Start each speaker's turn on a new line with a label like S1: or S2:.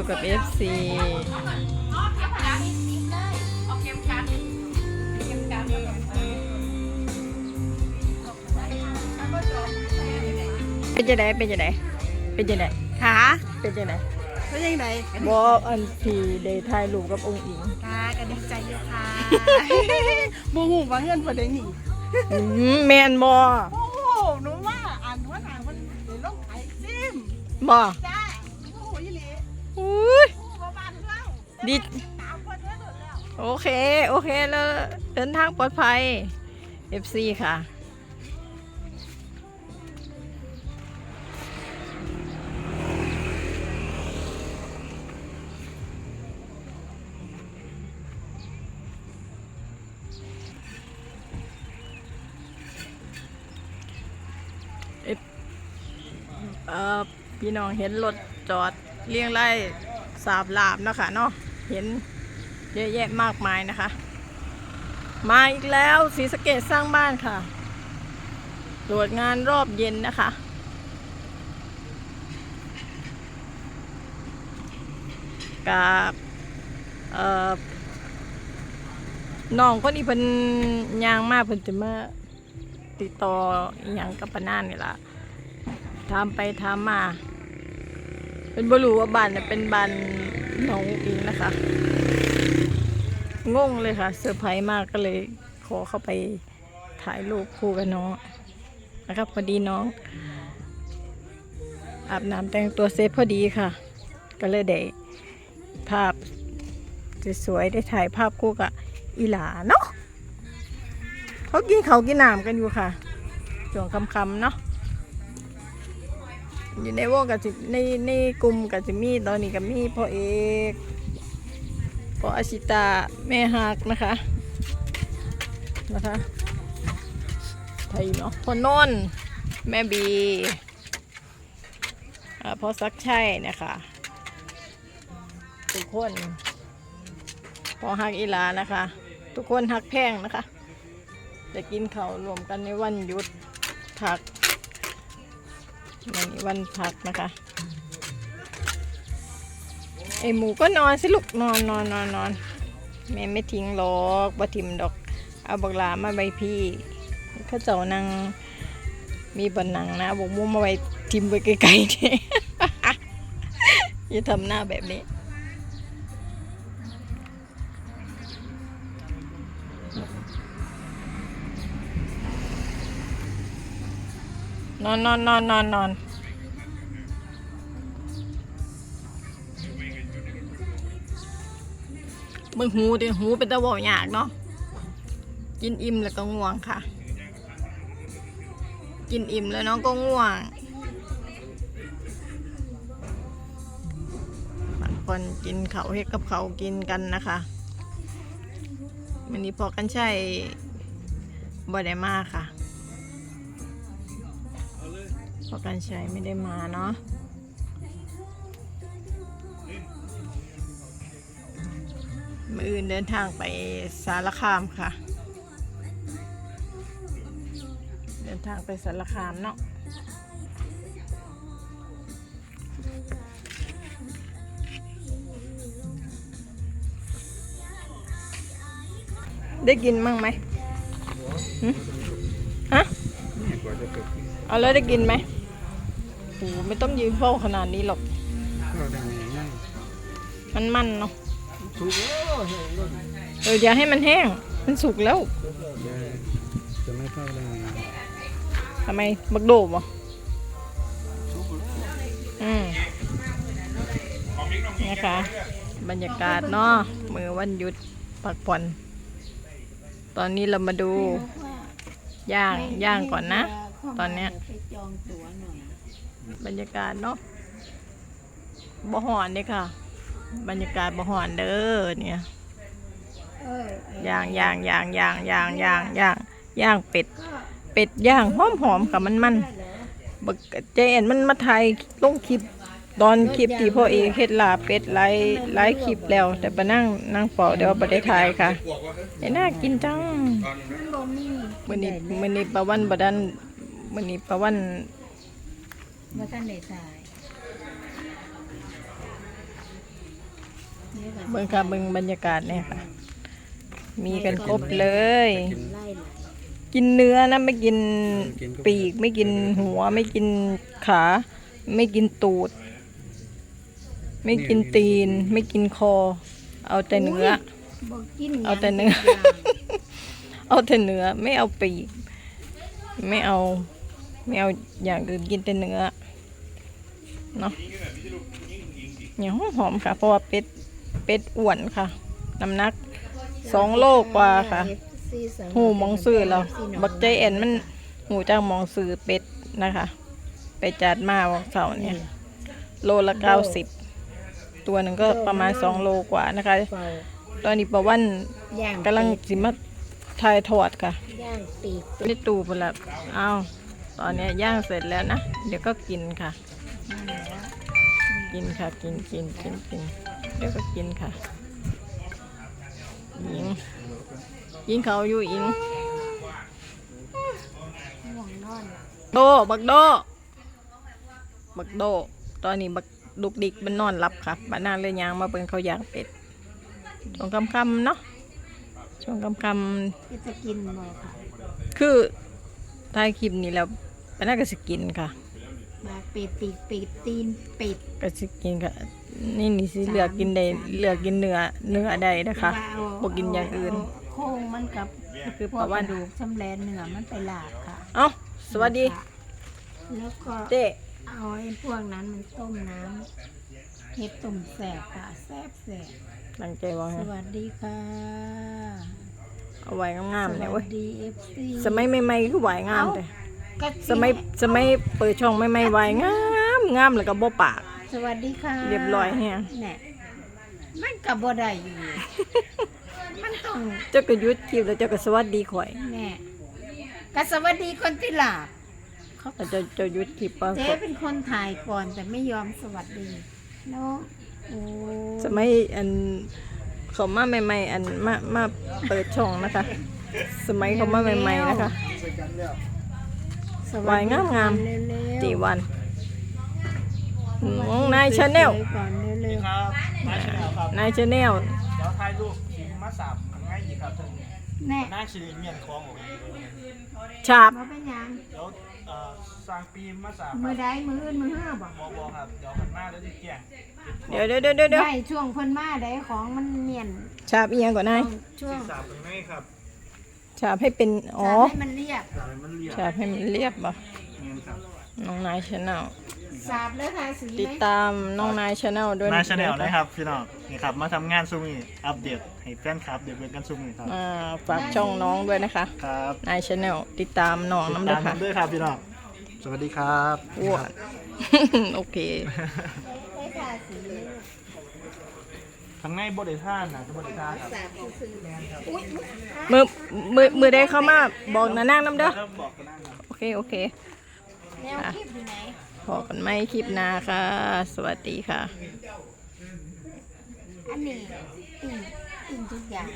S1: อยู่กับ FC เป็นจะไดเป็นจะไดเป็นจะได
S2: ขา
S1: เป็นจะได
S2: แล้วยังไง
S1: บออันที่ได้ถ่ายรูปกับองค์อิง
S2: ค่ะก็ดีใจอยู่ค่ะบูหูว่าเงินประเด็นนี่
S1: อืมแมนบอ
S2: โอ้โหหนูว่าอ่านหัวหนังมันเดี๋ยวต้องขายซิม
S1: บอ ดีโอเค โอเคเลยเดินทางปลอดภัย FC ค่ะพี่น้องเห็นรถจอด เรียงไล่สาบลาบนะคะเนาะเห็นเยอะแยะมากมายนะคะ มาอีกแล้วสีสะเกตสร้างบ้านค่ะตรวจงานรอบเย็นนะคะ กับน้องคนนี้เพิ่นยางมากเพิ่นจะมาติดต่ออย่างกับปนานนี่ละถามไปถามมา เป็นบรูว่าบานเนี่ยเป็นบานน้องอิงนะคะ งงเลยค่ะเซอร์ไพรส์มากก็เลยขอเข้าไปถ่ายรูปคู่กับน้องนะครับพอดีน้อง อาบน้ำแต่งตัวเซฟพอดีค่ะ ก็เลยได้ภาพสวยๆได้ถ่ายภาพคู่กับอีหลาเนาะเขากินเขากินน้ำกันอยู่ค่ะช่วงคำๆเนาะ อยู่ในวงกับสิในในกลุ่มกับจิมีตอนนี้กับมีพ่อเอกพ่ออาชิตาแม่ฮักนะคะนะคะไทยเนาะพอนนแม่บีอ่าพ่อซักชัยนะคะทุกคนพอฮักอีลานะคะ ทุกคนฮักแพงนะคะ จะกินข้าวรวมกันในวันหยุดพัก วันนี้วันพักนะคะ ไอหมูก็นอนสิลูกนอนนอนนอนนอนแม่ไม่ทิ้งหรอกบ่ทิมดอก เอาบักลามาใบพี่ข้าเจ้านังมีบันนังนะบอกมูมาไว้ทิมไปไกลๆนี่อย่าทำหน้าแบบนี้ นอนนอนนอนนอนนอนมึงหูดิหูเป็นตะบอยากเนาะกินอิ่มแล้วก็ง่วงค่ะ กินอิ่มแล้วน้องก็ง่วงบางคนกินเขาเฮ็ดกับเขากินกันนะคะวันนี้พอกันใช่บ่ได้มากค่ะ พอกันใช้ไม่ได้มาเนาะมืออื่นเดินทางไปสารคามค่ะ เดินทางไปสารคามเนาะได้กินมั่งไหมฮะเอาแล้วได้กินไหม โอ้ไม่ต้องยืนเฝ้าขนาดนี้หรอก
S3: เราได้ง่าย
S1: มันมันเนาะ
S3: ถูกแล้วเห็นก็
S1: เอออย่าให้มันแห้ง มันสุกแล้ว
S3: จะไม่เข้าได้ไง
S1: ทำไมบักโดบเหรออืมนะคะ บรรยากาศเนาะมือวันหยุดพักผ่อน ตอนนี้เรามาดู ย่างย่างก่อนนะ ตอนเนี้ย บรรยากาศเนาะบ่หอนเลยค่ะ บรรยากาศบ่หอนเด้อเนี่ยย่างย่างย่างย่างย่างย่างย่างย่างเป็ด เป็ดย่างหอมหอมๆค่ะมันมันบักเจนมันมาถ่ายลงคลิปตอนคลิปที่พ่อเอกเฮ็ดลาบเป็ดหลายหลายคลิปแล้ว แต่ไปนั่งนั่งเฝ้าเดี๋ยวบ่ได้ถ่ายค่ะเดี๋ยวน่ากินจังมื้อนี้มื้อนี้ปลาวันบ่ดันมื้อนี้ปลาวัน
S4: ว่าท่านได้ตาย
S1: เบิ่งค่ะเบิ่งบรรยากาศเนี่ยค่ะ มีกันครบเลย
S2: ไล่ไหล
S1: กินเนื้อนะไม่กินปีก ไม่กินหัว ไม่กินขา ไม่กินตูด ไม่กินตีน ไม่กินคอ เอาแต่เนื้อ
S2: บอกกิน
S1: เอาแต่เนื้อ เอาแต่เนื้อ ไม่เอาปีก ไม่เอา ไม่เอาอย่างอื่นกินแต่เนื้อเนาะเนี่ยหอมๆค่ะ เพราะว่าเป็ดเป็ดอ้วนค่ะน้ำหนักสองโลกว่าค่ะหูมองซื้อเราบักใจแอนมันหูจ้างมองซื้อเป็ดนะคะ ไปจัดมาวันเสาร์เนี่ย โลละเก้าสิบตัวหนึ่งก็ประมาณสองโลกว่านะคะ
S2: เฝ้า
S1: ตอนนี้ประวัน
S2: ย่าง
S1: กำลังสิมาทายทอดค่ะ
S2: ย่างปีก
S1: นี่ตูไปแล้วอ้าว ตอนเนี้ยย่างเสร็จแล้วนะ เดี๋ยวก็กินค่ะ กินค่ะ กินกินกินกินเดี๋ยวก็กินค่ะอิงยิงเขาอยู่อิง
S2: ห่วงนอน
S1: โดบักโด บักโด ตอนนี้บักดุกดิกมันนอนรับค่ะบ้านนาเลยยางมาเป็นเขาวย่างเป็ดช่วงคำคำๆเนาะช่วงคำคำ
S2: ก็จะกินบ่ค่ะ
S1: ๆคือถ่ายคลิปนี้แล้ว บ้านนาก็สกินค่ะ
S2: มาเป็ดปีกเป็ดตีนเป็ด
S1: ก็สกินค่ะ นี่นี่สิเลือกกินได้เลือกกินเนื้อเนื้อใดนะคะ
S2: ว่าเบ่
S1: กินอย่างอื่น
S2: โค้งมันกับ
S1: คือ
S2: พ
S1: ป
S2: ว
S1: ระ
S2: กก
S1: วั
S2: ระ
S1: น
S2: ดูกชำแหละเนื้อมันไปลาบค่ะ
S1: เอ้าสวัสดี
S2: แล้วก็
S1: เจ๊
S2: เอาไอ้พวกนั้นมันต้มน้ำเห็ดต้มแสบค่ะแสบแสบ
S1: ตั้งใจว่า
S2: ส
S1: ไง
S2: วัสดีค่ะ
S1: เอาไว้งามๆเนี่ย
S2: ส
S1: เว้
S2: วั
S1: ย
S2: สดีเอฟซี
S1: สมัยใหม่ๆคือไหวงามแต่
S2: ก็
S1: สมัยสมัยเปิดช่องใหม่ๆไหวงามงามแล้วก็บ่ปาก
S2: สวัสดีค่ะ
S1: เรียบร้อยแฮะ
S2: เนี่ยมันกับบ่ได้อยู่ มันต้อง
S1: เจ้าก็หยุดคลิปแล้วเจ้าก็สวัสดีข่อย
S2: แน่ก็สวัสดีคนที่หลาบ
S1: เขาก็จะจะหยุดคลิปว่า
S2: เจ๊เป็นคนถ่ายก่อนแต่ไม่ยอมสวัสดีเนาะโอ้
S1: สมัยอันเขามาใหม่ ๆ อันมามาเปิดช่องนะคะ สมัยเขามาใหม่ๆนะคะ
S2: ส วัสดี
S1: วายงามๆ
S2: เร็วๆ
S1: ตีวันน้องนายชาแนล
S2: สวยๆก่อนเร็ว
S3: ครับมาชแนลครับ
S1: นายชาแนล
S3: เดี๋ยวถ่ายรูปสิมาสามครั้งง่ายอีกครับท่าน
S2: ๆแน่
S3: หน้าชื่อเมียนคลองของผม
S1: ฉาบ
S2: บ่เป็นหยัง
S3: เดี๋ยวเอ่อสร้างปีมาสาม
S2: มือใดมืออื่นมือเฮือบ่
S3: บอบอครับเดี๋ยวหันมาแล้วจะแก่ง
S1: เดี๋ยวเดี๋ยวเดี๋ยวเดี๋ยวเดี๋ยว
S2: ได้ช่วงเพิ่นมาได้ของมันเมียน
S1: ฉาบเอียงก่อนนาย
S2: ช่วง
S3: สามเป็นไงครับ
S1: ฉาบให้เป็น อ๋อ
S2: จะให้มันเรียบ
S3: สามมันเรียบ
S1: ฉาบให้มันเรียบบ่
S3: เงี้ยครับ
S1: น้องนายชาแนล
S2: สาบแล้วทาสี
S1: ติด
S2: ไหม
S1: ตามน้องนายชาแนลด้วย
S3: มาชแนลนะครับพี่น้องนี่ครับมาทำงานซุมนี่อัปเดตให้แฟนคลับเดี๋ยวเบิ่งกันซุมนี่ครับ
S1: อ่าฝากช่องน้องด้วยนะคะ
S3: ครับ
S1: นายชาแนลติดตามน้อง
S3: ติด
S1: น้ำเด้
S3: ตา
S1: อ
S3: ม
S1: ค่ะ
S3: กันด้วยครับพี่น้องสวัสดีครับ
S1: อ้วน โอเค
S2: ให้ทาสีเลย
S3: ทางในบริท่านนะจะบริท่านครับ
S2: สาบซื้ออุ้ย
S1: มือมือมือได้เข้ามาบอกนะนั่งน้ำเด้อ
S3: แล้วบอกกันได้ครับ
S1: โอเค โอเค
S2: แนวคลิปอยู่ไหน
S1: พอกันไหมคลิปหน้าค่ะ สวัสดีค่ะ
S2: อันนี้ติ่งติ่งทุกอย่าง